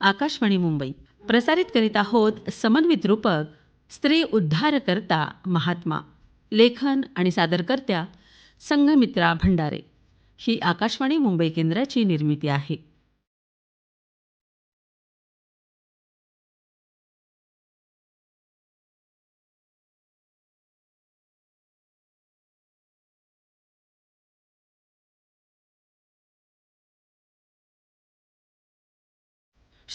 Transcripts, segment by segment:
आकाशवाणी मुंबई. प्रसारित करीत आहोत समन्वित रूपक स्त्री उद्धारकर्ता महात्मा. लेखन आणि सादरकर्त्या संघमित्रा भंडारे. ही आकाशवाणी मुंबई केंद्राची निर्मिती आहे.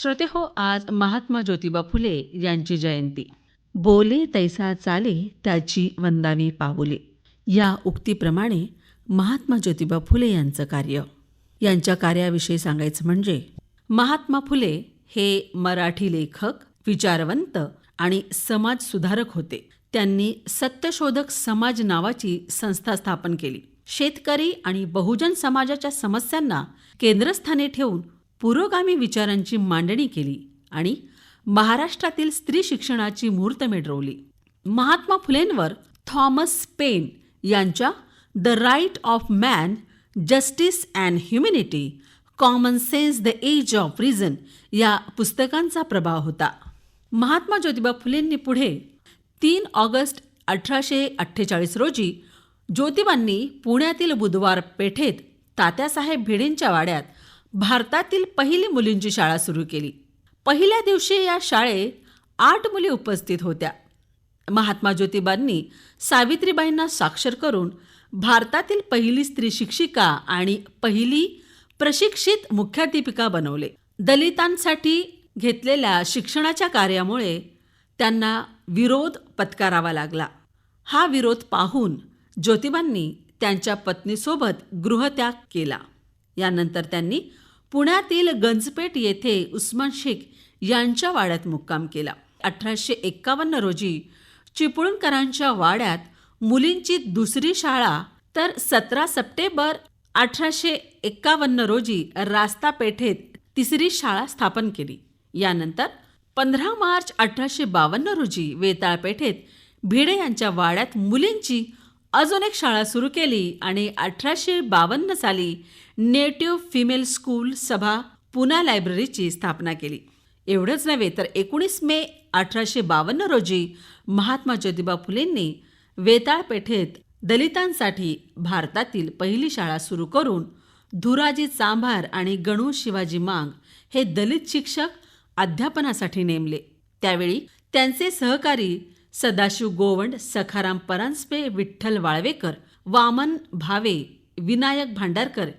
श्रोते हो आज महात्मा ज्योतिबा फुले यांची जयंती. बोले तैसा चाले त्याची वंदावी पाऊले. या उक्तीप्रमाणे महात्मा ज्योतिबा फुले यांचं कार्य. यांच्या कार्याविषयी सांगायचं म्हणजे महात्मा फुले हे मराठी लेखक विचारवंत आणि समाजसुधारक होते. त्यांनी सत्यशोधक समाज नावाची संस्था स्थापन केली. शेतकरी आणि बहुजन समाजाच्या समस्यांना केंद्रस्थानी ठेवून पुरोगामी विचारांची मांडणी केली आणि महाराष्ट्रातील स्त्री शिक्षणाची मुहूर्तमेढ रोवली महात्मा फुलेंवर थॉमस पेन यांच्या the right of man justice and humanity common sense the age of reason या पुस्तकांचा प्रभाव होता. महात्मा ज्योतिबा फुलेंनी पुढे तीन ऑगस्ट अठराशे अठ्ठेचाळीस रोजी ज्योतिबांनी पुण्यातील बुधवार पेठेत तात्यासाहेब भिडेंच्या वाड्यात भारतातील पहिली मुलींची शाळा सुरू केली. पहिल्या दिवशी या शाळेत आठ मुली उपस्थित होत्या. महात्मा ज्योतिबांनी सावित्रीबाईंना साक्षर करून भारतातील पहिली स्त्री शिक्षिका आणि पहिली प्रशिक्षित मुख्याध्यापिका बनवले. दलितांसाठी घेतलेल्या शिक्षणाच्या कार्यामुळे त्यांना विरोध पत्करावा लागला. हा विरोध पाहून ज्योतिबांनी त्यांच्या पत्नीसोबत गृहत्याग केला. यानंतर त्यांनी पुण्यातील गंजपेठ येथे उस्मान शेख यांच्या वाड्यात मुक्काम केला. अठराशे एक्कावन्न रोजी चिपळूणकरांच्या वाड्यात मुलींची दुसरी शाळा तर सतरा सप्टेंबर अठराशे एक्कावन्न रोजी रास्ता पेठेत तिसरी शाळा स्थापन केली. यानंतर पंधरा मार्च अठराशे बावन्न रोजी वेताळपेठेत भिडे यांच्या वाड्यात मुलींची अजून एक शाळा सुरू केली आणि अठराशे बावन्न साली नेटिव्ह फिमेल स्कूल सभा पुना लायब्ररीची स्थापना केली. एवढंच नव्हे तर एकोणीस मे अठराशे बावन्न रोजी महात्मा ज्योतिबा फुलेंनी वेताळपेठेत दलितांसाठी भारतातील पहिली शाळा सुरू करून धुराजी चांभार आणि गणू शिवाजी मांग हे दलित शिक्षक अध्यापनासाठी नेमले. त्यावेळी त्यांचे सहकारी सदाशिव गोवंड सखाराम परांजपे विठ्ठल वाळवेकर वामन भावे विनायक भांडारकर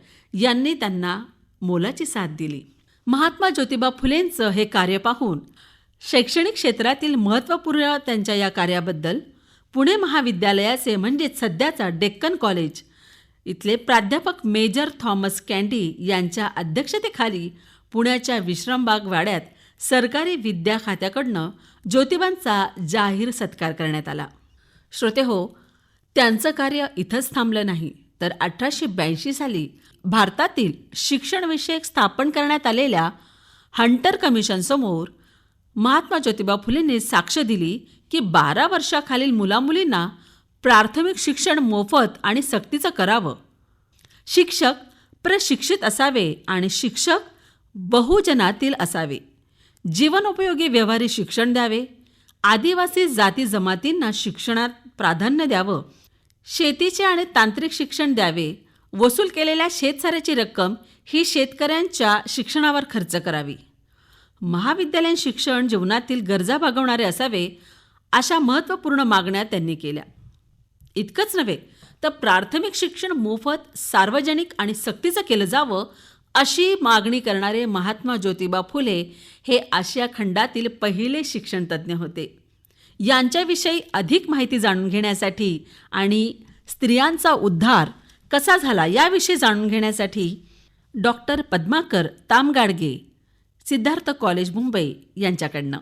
यांनी त्यांना मोलाची साथ दिली. महात्मा ज्योतिबा फुलेंचं हे कार्य पाहून शैक्षणिक क्षेत्रातील महत्त्वपूर्ण त्यांच्या या कार्याबद्दल पुणे महाविद्यालयाचे म्हणजेच सध्याचा डेक्कन कॉलेज इथले प्राध्यापक मेजर थॉमस कॅन्डी यांच्या अध्यक्षतेखाली पुण्याच्या विश्रामबाग वाड्यात सरकारी विद्या खात्याकडनं ज्योतिबांचा जाहीर सत्कार करण्यात आला. श्रोते हो त्यांचं कार्य इथंच थांबलं नाही तर अठराशे ब्याऐंशी साली भारतातील शिक्षणविषयक स्थापन करण्यात आलेल्या हंटर कमिशनसमोर महात्मा ज्योतिबा फुलेंनी साक्ष दिली की बारा वर्षाखालील मुलामुलींना प्राथमिक शिक्षण मोफत आणि सक्तीचं करावं. शिक्षक प्रशिक्षित असावे आणि शिक्षक बहुजनातील असावे. जीवनोपयोगी व्यवहारी शिक्षण द्यावे. आदिवासी जाती जमातींना शिक्षणात प्राधान्य द्यावं. शेतीचे आणि तांत्रिक शिक्षण द्यावे. वसूल केलेल्या शेतसाऱ्याची रक्कम ही शेतकऱ्यांच्या शिक्षणावर खर्च करावी. महाविद्यालयीन शिक्षण जीवनातील गरजा भागवणारे असावे अशा महत्त्वपूर्ण मागण्या त्यांनी केल्या. इतकंच नव्हे तर प्राथमिक शिक्षण मोफत सार्वजनिक आणि सक्तीचं केलं जावं अशी मागणी करणारे महात्मा ज्योतिबा फुले हे आशिया खंडातील पहिले शिक्षणतज्ज्ञ होते. यांच्याविषयी अधिक माहिती जाणून घेण्यासाठी आणि स्त्रियांचा उद्धार कसा झाला याविषयी जाणून घेण्यासाठी डॉक्टर पद्माकर तामगाडगे सिद्धार्थ कॉलेज मुंबई यांच्याकडनं.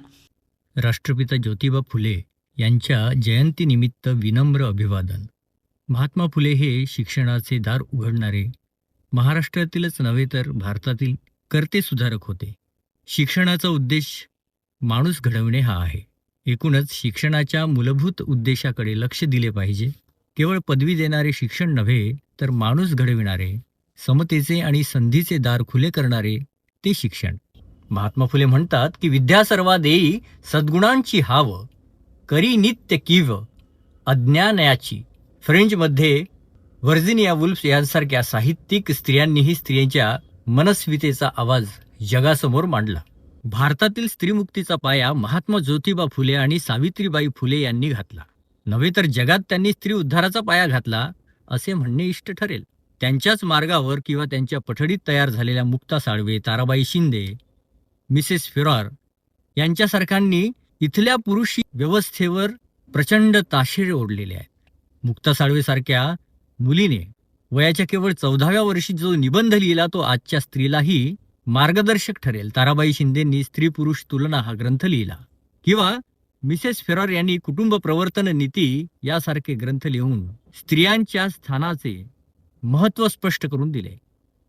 राष्ट्रपिता ज्योतिबा फुले यांच्या जयंतीनिमित्त विनम्र अभिवादन. महात्मा फुले हे शिक्षणाचे दार उघडणारे महाराष्ट्रातीलच नव्हे तर भारतातील कर्ते सुधारक होते. शिक्षणाचा उद्देश माणूस घडवणे हा आहे. एकूणच शिक्षणाच्या मूलभूत उद्देशाकडे लक्ष दिले पाहिजे. केवळ पदवी देणारे शिक्षण नव्हे तर माणूस घडविणारे समतेचे आणि संधीचे दार खुले करणारे ते शिक्षण. महात्मा फुले म्हणतात की विद्या सर्वा देई सद्गुणांची हाव करी नित्य किव अज्ञानयाची. फ्रेंचमध्ये व्हर्जिनिया वुल्फ यांसारख्या साहित्यिक स्त्रियांनीही स्त्रियांच्या मनस्वितेचा आवाज जगासमोर मांडला. भारतातील स्त्रीमुक्तीचा पाया महात्मा ज्योतिबा फुले आणि सावित्रीबाई फुले यांनी घातला. नव्हे तर जगात त्यांनी स्त्री उद्धाराचा पाया घातला असे म्हणणे इष्ट ठरेल. त्यांच्याच मार्गावर किंवा त्यांच्या पठडीत तयार झालेल्या मुक्ता साळवे ताराबाई शिंदे मिसेस फिरॉर यांच्यासारख्यांनी इथल्या पुरुषी व्यवस्थेवर प्रचंड ताशेरे ओढलेले आहेत. मुक्ता साळवेसारख्या मुलीने वयाच्या केवळ चौदाव्या वर्षी जो निबंध लिहिला तो आजच्या स्त्रीलाही मार्गदर्शक ठरेल. ताराबाई शिंदेंनी स्त्री पुरुष तुलना हा ग्रंथ लिहिला किंवा मिसेस फेरॉर यांनी कुटुंब प्रवर्तन नीती यासारखे ग्रंथ लिहून स्त्रियांच्या स्थानाचे महत्त्व स्पष्ट करून दिले.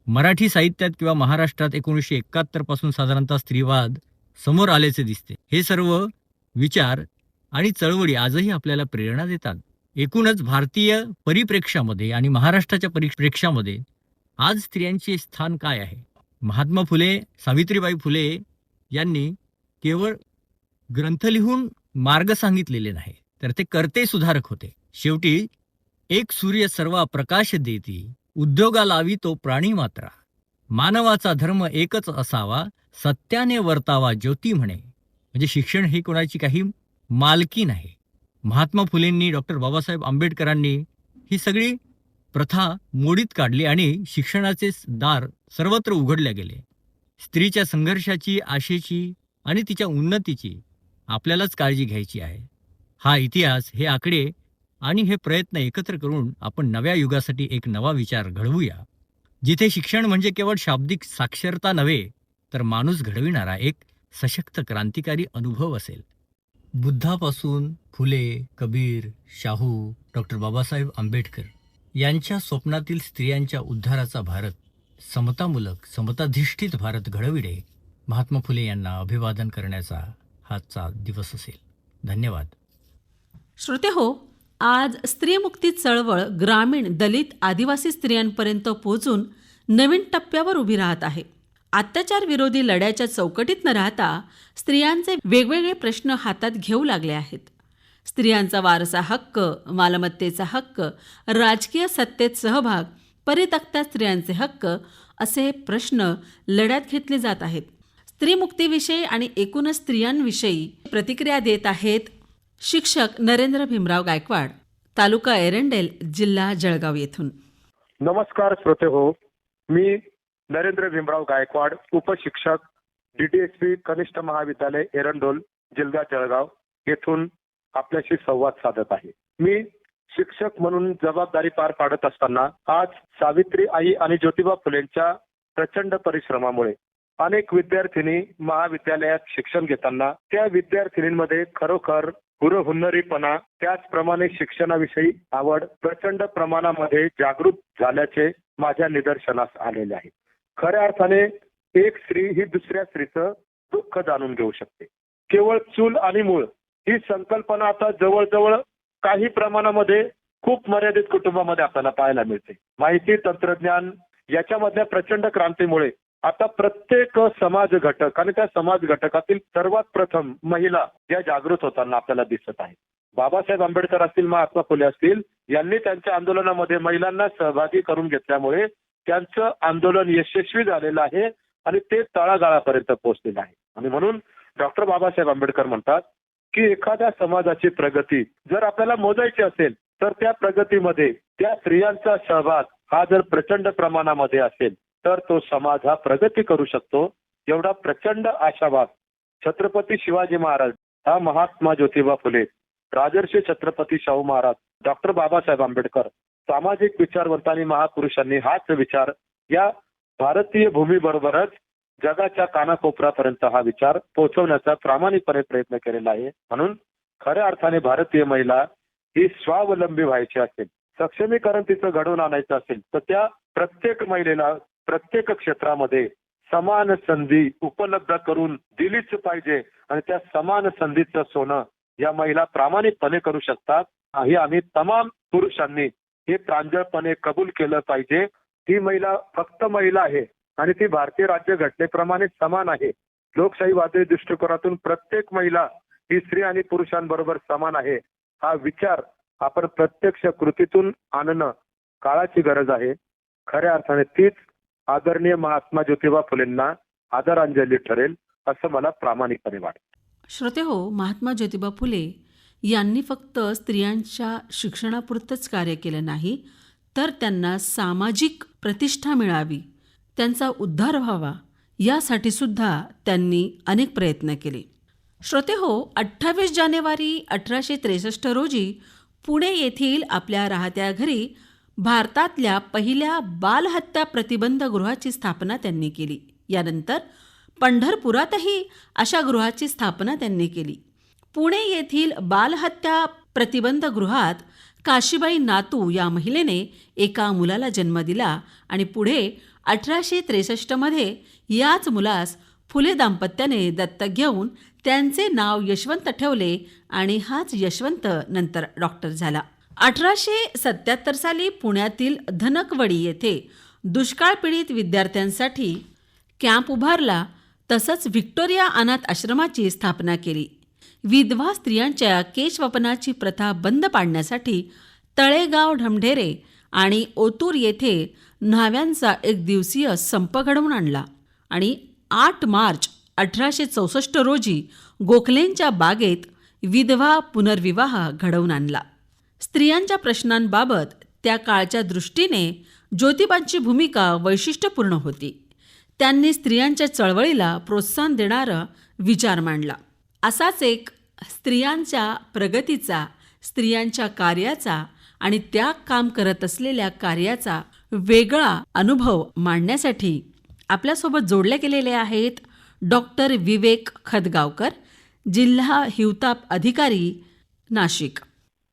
मराठी साहित्यात किंवा महाराष्ट्रात एकोणीसशे एकाहत्तरपासून साधारणतः स्त्रीवाद समोर आल्याचे दिसते. हे सर्व विचार आणि चळवळी आजही आपल्याला प्रेरणा देतात. एकूणच भारतीय परिप्रेक्ष्यामध्ये आणि महाराष्ट्राच्या परिप्रेक्ष्यामध्ये आज स्त्रियांचे स्थान काय आहे? महात्मा फुले सावित्रीबाई फुले यांनी केवळ ग्रंथ लिहून मार्ग सांगितलेले नाही. तर ते करते सुधारक होते. शेवटी एक सूर्य सर्व प्रकाश देती उद्योगा लावी तो प्राणी मात्रा. मानवाचा धर्म एकच असावा सत्याने वर्तावा ज्योती म्हणे. म्हणजे शिक्षण ही कोणाची काही मालकी नाही. महात्मा फुलेंनी डॉक्टर बाबासाहेब आंबेडकरांनी ही सगळी प्रथा मोडीत काढली आणि शिक्षणाचे दार सर्वत्र उघडले गेले. स्त्रीच्या संघर्षाची आशेची आणि तिच्या उन्नतीची आपल्यालाच काळजी घ्यायची आहे. हा इतिहास हे आकडे आणि हे प्रयत्न एकत्र करून आपण नव्या युगासाठी एक नवा विचार घडवूया. जिथे शिक्षण म्हणजे केवळ शाब्दिक साक्षरता नव्हे तर माणूस घडविणारा एक सशक्त क्रांतिकारी अनुभव असेल. बुद्धापासून फुले कबीर शाहू डॉक्टर बाबासाहेब आंबेडकर यांच्या स्वप्नातील स्त्रियांच्या उद्धाराचा भारत समतामूलक समताधिष्ठित भारत घडविणे महात्मा फुले यांना अभिवादन करण्याचा हाचा दिवस असेल. धन्यवाद. श्रोते हो आज स्त्रीमुक्ती चळवळ ग्रामीण दलित आदिवासी स्त्रियांपर्यंत पोहोचून नवीन टप्प्यावर उभी राहत आहे. अत्याचार विरोधी लढ्याच्या चौकटीत न राहता स्त्रियांचे वेगवेगळे प्रश्न हातात घेऊ लागले आहेत. स्त्रियांचा वारसा हक्क मालमत्तेचा हक्क राजकीय सत्तेत सहभाग परितक्त्या स्त्रियांचे हक्क असे प्रश्न लढ्यात घेतले जात आहेत. स्त्रीमुक्तीविषयी आणि एकूणच स्त्रियांविषयी प्रतिक्रिया देत आहेत शिक्षक नरेंद्र भीमराव गायकवाड तालुका एरंडेल जिल्हा जळगाव येथून. नमस्कार श्रोते हो मी नरेंद्र भीमराव गायकवाड उपशिक्षक डीटीएसपी कनिष्ठ महाविद्यालय एरंडोल जिल्हा जळगाव येथून आपल्याशी संवाद साधत आहे. मी शिक्षक म्हणून जबाबदारी पार पाडत असताना आज सावित्री आई आणि ज्योतिबा फुलेंच्या प्रचंड परिश्रमामुळे अनेक विद्यार्थिनी महाविद्यालयात शिक्षण घेताना त्या विद्यार्थिनींमध्ये खरोखर हुरहुन्नरीपणा त्याचप्रमाणे शिक्षणाविषयी आवड प्रचंड प्रमाणामध्ये जागृत झाल्याचे माझ्या निदर्शनास आलेले आहे. खऱ्या अर्थाने एक स्त्री ही दुसऱ्या स्त्रीचं दुःख जाणून घेऊ शकते. केवळ चूल आणि मूळ ही संकल्पना आता जवळजवळ काही प्रमाणामध्ये खूप मर्यादित कुटुंबामध्ये आपल्याला पाहायला मिळते. माहिती तंत्रज्ञान याच्यामधल्या प्रचंड क्रांतीमुळे आता प्रत्येक समाज घटक आणि त्या समाज घटकातील सर्वात प्रथम महिला या जागृत होताना आपल्याला दिसत आहे बाबासाहेब आंबेडकर असतील महात्मा फुले असतील यांनी त्यांच्या आंदोलनामध्ये महिलांना सहभागी करून घेतल्यामुळे त्यांचं आंदोलन यशस्वी झालेलं आहे आणि ते तळागाळापर्यंत पोहोचलेलं आहे. आणि म्हणून डॉक्टर बाबासाहेब आंबेडकर म्हणतात की एखाद्या समाजाची प्रगती जर आपल्याला मोजायची असेल तर त्या प्रगतीमध्ये त्या स्त्रियांचा सहभाग हा जर प्रचंड प्रमाणामध्ये असेल तर तो समाज हा प्रगती करू शकतो एवढा प्रचंड आशावाद. छत्रपती शिवाजी महाराज हा महात्मा ज्योतिबा फुले राजर्षी छत्रपती शाहू महाराज डॉक्टर बाबासाहेब आंबेडकर सामाजिक विचारवंतांनी महापुरुषांनी हाच विचार या भारतीय भूमीबरोबरच जगाच्या कानाकोपऱ्यापर्यंत हा विचार पोहोचवण्याचा प्रामाणिकपणे प्रयत्न केलेला आहे. म्हणून खऱ्या अर्थाने भारतीय महिला ही स्वावलंबी व्हायची असेल सक्षमीकरण तिचं घडवून आणायचं असेल तर त्या प्रत्येक महिलेला प्रत्येक क्षेत्रामध्ये समान संधी उपलब्ध करून दिलीच पाहिजे. आणि त्या समान संधीचं सोनं या महिला प्रामाणिकपणे करू शकतात. हे आम्ही तमाम पुरुषांनी हे प्रांजळपणे कबूल केलं पाहिजे. ती महिला फक्त महिला आहे. आणि ती भारतीय राज्य घटनेप्रमाणे समान आहे. लोकशाहीवादी दृष्टिकोनातून प्रत्येक महिला ही स्त्री आणि पुरुषांबरोबर समान आहे. हा विचार आपण प्रत्यक्ष कृतीतून आणणं काळाची गरज आहे. खऱ्या अर्थाने तीच आदरणीय महात्मा ज्योतिबा फुलेंना आदरांजली ठरेल असं मला प्रामाणिकपणे वाटतं. श्रोते हो महात्मा ज्योतिबा फुले यांनी फक्त स्त्रियांच्या शिक्षणापुरतंच कार्य केलं नाही तर त्यांना सामाजिक प्रतिष्ठा मिळावी त्यांचा उद्धार व्हावा यासाठी सुद्धा त्यांनी अनेक प्रयत्न केले. श्रोते हो अठ्ठावीस जानेवारी अठराशे त्रेसष्ट रोजी पुणे येथील आपल्या राहत्या घरी भारतातल्या पहिल्या बालहत्या प्रतिबंध गृहाची स्थापना त्यांनी केली. यानंतर पंढरपुरातही अशा गृहाची स्थापना त्यांनी केली. पुणे येथील बालहत्या प्रतिबंध गृहात काशीबाई नातू या महिलेने एका मुलाला जन्म दिला आणि पुढे अठराशे त्रेसष्टमध्ये याच मुलास फुले दाम्पत्याने दत्तक घेऊन त्यांचे नाव यशवंत ठेवले आणि हाच यशवंत नंतर डॉक्टर झाला. अठराशे सत्याहत्तर साली पुण्यातील धनकवडी येथे दुष्काळ पीडित विद्यार्थ्यांसाठी कॅम्प उभारला तसंच व्हिक्टोरिया अनाथ आश्रमाची स्थापना केली. विधवा स्त्रियांच्या केशवपनाची प्रथा बंद पाडण्यासाठी तळेगाव ढमढेरे आणि ओतूर येथे न्हाव्यांचा एक दिवसीय संप घडवून आणला आणि आठ मार्च अठराशे चौसष्ट रोजी गोखलेंच्या बागेत विधवा पुनर्विवाह घडवून आणला. स्त्रियांच्या प्रश्नांबाबत त्या काळच्या दृष्टीने ज्योतिबांची भूमिका वैशिष्ट्यपूर्ण होती. त्यांनी स्त्रियांच्या चळवळीला प्रोत्साहन देणारा विचार मांडला. असाच एक स्त्रियांच्या प्रगतीचा स्त्रियांच्या कार्याचा आणि त्या काम करत असलेल्या कार्याचा वेगळा अनुभव मांडण्यासाठी आपल्यासोबत जोडले गेलेले आहेत डॉक्टर विवेक खदगावकर जिल्हा हिवताप अधिकारी नाशिक.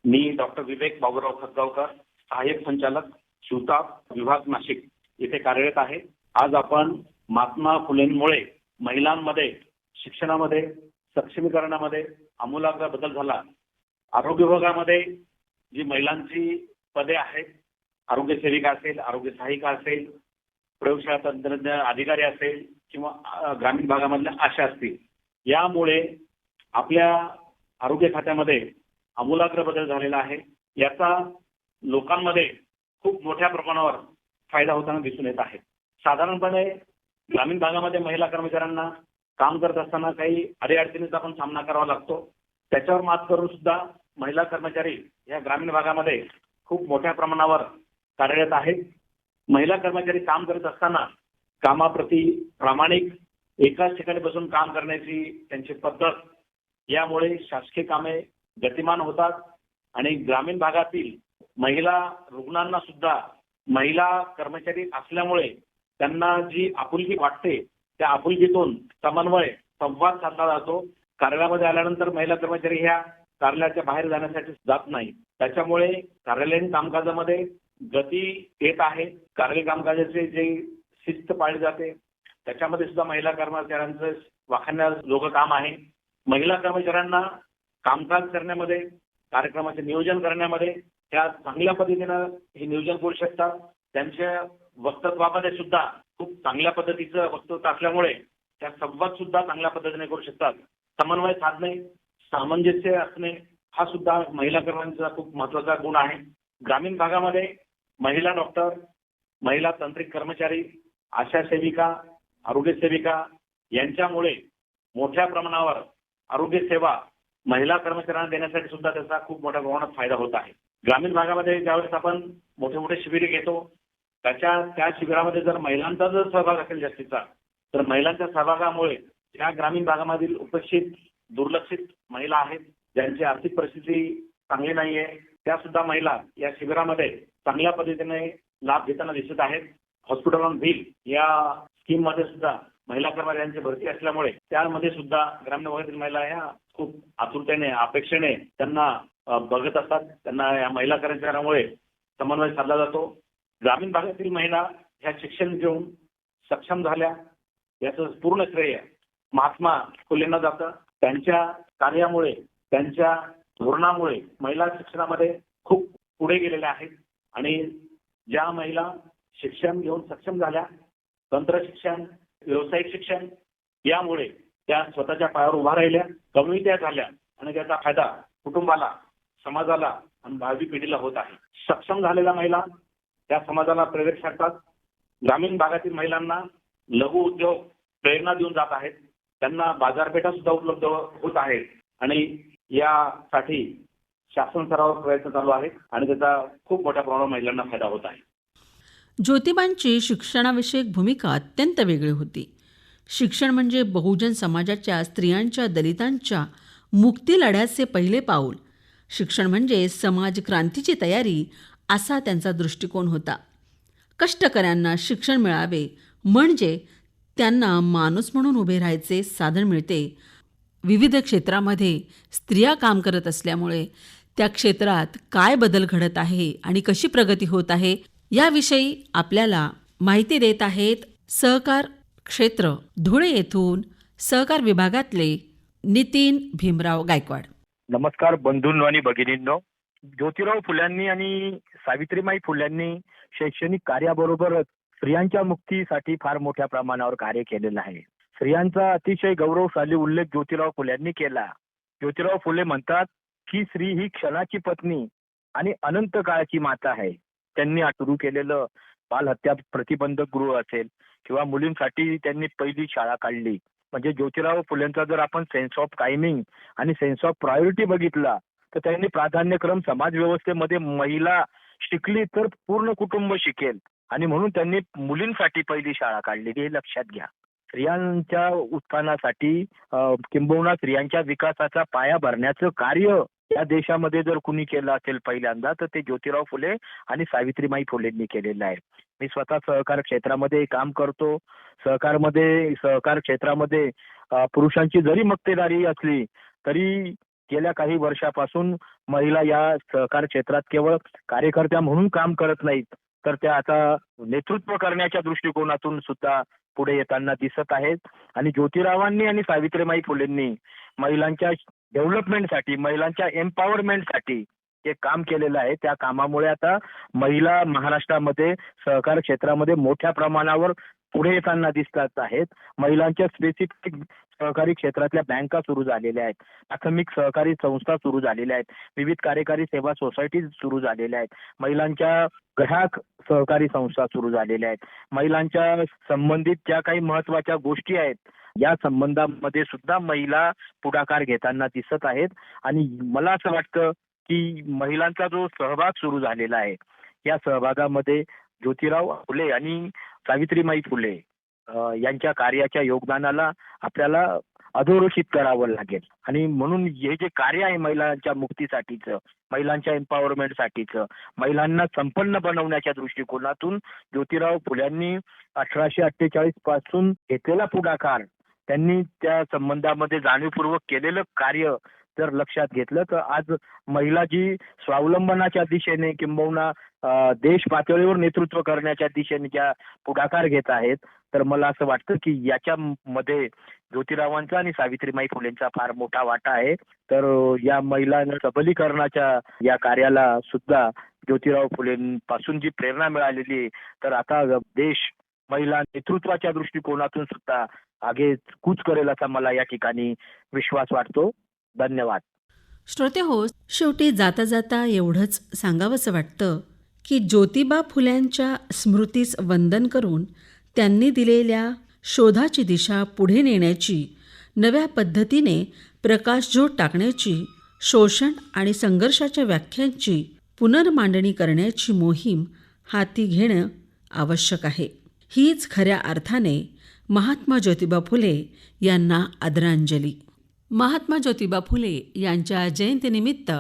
मी डॉक्टर विवेक बाबूराव खतगावकर सहाय्यक संचालक शिवताप विभाग नाशिक येथे कार्यरत आहे. आज आपण महात्मा फुलेंमुळे महिलांमध्ये शिक्षणामध्ये सक्षमीकरणामध्ये आमूलाग्र बदल झाला. आरोग्य विभागामध्ये जी महिलांची पदे आहेत आरोग्य सेविका असेल आरोग्य सहायिका असेल प्रयोगशाळा तंत्रज्ञ अधिकारी असेल किंवा ग्रामीण भागामधल्या आशा असतील यामुळे आपल्या आरोग्य खात्यामध्ये आमूलाग्र बदल झालेला आहे. याचा लोकांमध्ये खूप मोठ्या प्रमाणावर फायदा होताना दिसून येत आहे. साधारणपणे ग्रामीण भागामध्ये महिला कर्मचाऱ्यांना काम करत असताना काही अडीअडचणीचा पण सामना करावा लागतो. त्याच्यावर मात करून सुद्धा महिला कर्मचारी या ग्रामीण भागामध्ये खूप मोठ्या प्रमाणावर कार्यरत आहेत. महिला कर्मचारी काम करत असताना कामाप्रती प्रामाणिक एकाच ठिकाणी बसून काम करण्याची त्यांची पद्धत यामुळे शासकीय कामे गतिमान होतात. आणि ग्रामीण भागातील महिला रुग्णांना सुद्धा महिला कर्मचारी असल्यामुळे त्यांना जी आपुलकी वाटते त्या आपुलकीतून समन्वय संवाद साधला जातो. कार्यालयामध्ये आल्यानंतर महिला कर्मचारी ह्या कार्यालयाच्या बाहेर जाण्यासाठी जात नाही. त्याच्यामुळे कार्यालयीन कामकाजामध्ये गती येत आहे. कार्यालय कामकाजाचे जे शिस्त पाळली जाते त्याच्यामध्ये सुद्धा महिला कर्मचाऱ्यांचं लोक काम आहे. महिला कर्मचाऱ्यांना कामकाज करण्यामध्ये कार्यक्रमाचे नियोजन करण्यामध्ये त्या चांगल्या पद्धतीनं हे नियोजन करू शकतात. त्यांच्या वक्तत्वामध्ये सुद्धा खूप चांगल्या पद्धतीचं वक्तृत्व असल्यामुळे त्या संवाद सुद्धा चांगल्या पद्धतीने करू शकतात. समन्वय साधणे सामंजस्य असणे हा सुद्धा महिला कर्मचाऱ्यांचा खूप महत्त्वाचा गुण आहे. ग्रामीण भागामध्ये महिला डॉक्टर महिला तांत्रिक कर्मचारी आशा सेविका आरोग्य सेविका यांच्यामुळे मोठ्या प्रमाणावर आरोग्य सेवा महिला कर्मचाऱ्यांना देण्यासाठी सुद्धा त्याचा खूप मोठ्या प्रमाणात फायदा होत आहे. ग्रामीण भागामध्ये ज्यावेळेस आपण मोठे मोठे शिबिरे घेतो त्याच्या त्या शिबिरामध्ये जर महिलांचा जर सहभाग असेल जास्तीचा तर महिलांच्या सहभागामुळे त्या ग्रामीण भागामधील उपेक्षित दुर्लक्षित महिला आहेत ज्यांची आर्थिक परिस्थिती चांगली नाहीये त्या सुद्धा महिला या शिबिरामध्ये चांगल्या पद्धतीने लाभ घेताना दिसत आहेत. हॉस्पिटल ऑन व्हील या स्कीममध्ये सुद्धा महिला कर्मचाऱ्यांची भरती असल्यामुळे त्यामध्ये सुद्धा ग्रामीण भागातील महिला या खूप आतुरतेने अपेक्षेने त्यांना बघत असतात. त्यांना या महिला कर्मचाऱ्यामुळे समन्वय साधला जातो. ग्रामीण भागातील महिला ह्या शिक्षण घेऊन सक्षम झाल्या. याचं पूर्ण श्रेय महात्मा फुलेंना जातं. त्यांच्या कार्यामुळे त्यांच्या धोरणामुळे महिला शिक्षणामध्ये खूप पुढे गेलेल्या आहेत. आणि ज्या महिला शिक्षण घेऊन सक्षम झाल्या तंत्र शिक्षण व्यावसायिक शिक्षण यामुळे त्या स्वतःच्या पायावर उभा राहिल्या कमी त्या झाल्या आणि त्याचा फायदा कुटुंबाला समाजाला आणि भावी पिढीला होत आहे. सक्षम झालेल्या महिला त्या समाजाला प्रेरक ठरतात ग्रामीण भागातील महिलांना लघु उद्योग प्रेरणा देऊन जात आहेत. त्यांना बाजारपेठा सुद्धा उपलब्ध होत आहेत आणि यासाठी शासन स्तरावर प्रयत्न चालू आहेत आणि त्याचा खूप मोठ्या प्रमाणावर महिलांना फायदा होत आहे. ज्योतिबांची शिक्षणाविषयक भूमिका अत्यंत वेगळी होती. शिक्षण म्हणजे बहुजन समाजाच्या स्त्रियांच्या दलितांच्या मुक्ती लढ्याचे पहिले पाऊल. शिक्षण म्हणजे समाज क्रांतीची तयारी असा त्यांचा दृष्टिकोन होता. कष्टकऱ्यांना शिक्षण मिळावे म्हणजे त्यांना माणूस म्हणून उभे राहायचे साधन मिळते. विविध क्षेत्रामध्ये स्त्रिया काम करत असल्यामुळे त्या क्षेत्रात काय बदल घडत आहे आणि कशी प्रगती होत आहे याविषयी आपल्याला माहिती देत आहेत सहकार क्षेत्र धुळे येथून सहकार विभागातले नितीन भीमराव गायकवाड. नमस्कार बंधूंनो आणि भगिनींनो. ज्योतिराव फुल्यांनी आणि सावित्रीमाई फुल्यांनी शैक्षणिक कार्याबरोबरच स्त्रियांच्या मुक्तीसाठी फार मोठ्या प्रमाणावर कार्य केलेलं आहे. स्त्रियांचा अतिशय गौरवशाली उल्लेख ज्योतिराव फुल्यांनी केला. ज्योतिराव फुले म्हणतात की स्त्री ही क्षणाची पत्नी आणि अनंत काळाची माता आहे. त्यांनी सुरू केलेलं बालहत्या प्रतिबंधक गृह असेल किंवा मुलींसाठी त्यांनी पहिली शाळा काढली. म्हणजे ज्योतिराव फुलेंचा जर आपण सेन्स ऑफ टायमिंग आणि सेन्स ऑफ प्रायोरिटी बघितला तर त्यांनी प्राधान्यक्रम समाज व्यवस्थेमध्ये महिला शिकली तर पूर्ण कुटुंब शिकेल. आणि म्हणून त्यांनी मुलींसाठी पहिली शाळा काढली. हे लक्षात घ्या. स्त्रियांच्या उत्थानासाठी किंबहुना स्त्रियांच्या विकासाचा पाया भरण्याचं कार्य या देशामध्ये जर कुणी केलं असेल पहिल्यांदा तर ते ज्योतिराव फुले आणि सावित्रीबाई फुलेंनी केलेलं आहे. मी स्वतः सहकार क्षेत्रामध्ये काम करतो. सहकारमध्ये सहकार क्षेत्रामध्ये पुरुषांची जरी मक्तेदारी असली तरी गेल्या काही वर्षापासून महिला या सहकार क्षेत्रात केवळ कार्यकर्त्या म्हणून काम करत नाहीत. तर त्या आता नेतृत्व करण्याच्या दृष्टिकोनातून सुद्धा पुढे येताना दिसत आहेत. आणि ज्योतिरावांनी आणि सावित्रीमाई फुलेंनी महिलांच्या डेव्हलपमेंटसाठी महिलांच्या एम्पॉवरमेंटसाठी जे काम केलेलं आहे त्या कामामुळे आता महिला महाराष्ट्रामध्ये सहकार क्षेत्रामध्ये मोठ्या प्रमाणावर पुढे येताना दिसतात आहेत. महिलांच्या स्पेसिफिक सहकारी क्षेत्रातल्या बँका सुरू झालेल्या आहेत. प्राथमिक सहकारी संस्था सुरू झालेल्या आहेत. विविध कार्यकारी सेवा सोसायटी सुरू झालेल्या आहेत. महिलांच्या ग्राहक सहकारी संस्था सुरू झालेल्या आहेत. महिलांच्या संबंधित ज्या काही महत्त्वाच्या गोष्टी आहेत या संबंधामध्ये सुद्धा महिला पुढाकार घेताना दिसत आहेत. आणि मला असं वाटतं की महिलांचा जो सहभाग सुरू झालेला आहे या सहभागामध्ये ज्योतिराव फुले आणि सावित्रीमाई फुले यांच्या कार्याच्या योगदानाला आपल्याला अधोरेखित करावं लागेल. आणि म्हणून हे जे कार्य आहे महिलांच्या मुक्तीसाठीचं महिलांच्या एम्पॉवरमेंटसाठीचं महिलांना संपन्न बनवण्याच्या दृष्टिकोनातून ज्योतिराव फुल्यांनी अठराशे अठ्ठेचाळीसपासून घेतलेला पुढाकार त्यांनी त्या संबंधामध्ये जाणीवपूर्वक केलेलं कार्य जर लक्षात घेतलं तर आज महिला जी स्वावलंबनाच्या दिशेने किंबहुना देश पातळीवर नेतृत्व करण्याच्या दिशेने ज्या पुढाकार घेत आहेत तर मला असं वाटतं की याच्यामध्ये ज्योतिरावांचा आणि सावित्रीमाई फुलेंचा फार मोठा वाटा आहे. तर या महिला सबलीकरणाच्या या कार्याला सुद्धा ज्योतिराव फुलेंपासून जी प्रेरणा मिळालेली आहे तर आता देश महिला नेतृत्वाच्या दृष्टिकोनातून सुद्धा आगे कूच करेल असा मला या ठिकाणी विश्वास वाटतो. धन्यवाद. श्रोते हो शेवटी जाता जाता एवढंच सांगावंसं वाटतं की ज्योतिबा फुल्यांच्या स्मृतीस वंदन करून त्यांनी दिलेल्या शोधाची दिशा पुढे नेण्याची नव्या पद्धतीने प्रकाशझोत टाकण्याची शोषण आणि संघर्षाच्या व्याख्यांची पुनर्मांडणी करण्याची मोहीम हाती घेणं आवश्यक आहे. हीच खऱ्या अर्थाने महात्मा ज्योतिबा फुले यांना आदरांजली. महात्मा ज्योतिबा फुले यांच्या जयंतीनिमित्त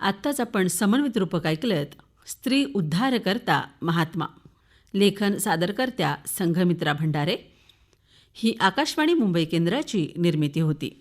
आत्ताच आपण समन्वित रूपक ऐकलत स्त्री उद्धारकर्ता महात्मा. लेखन सादरकर्त्या संघमित्रा भंडारे. ही आकाशवाणी मुंबई केंद्राची निर्मिती होती.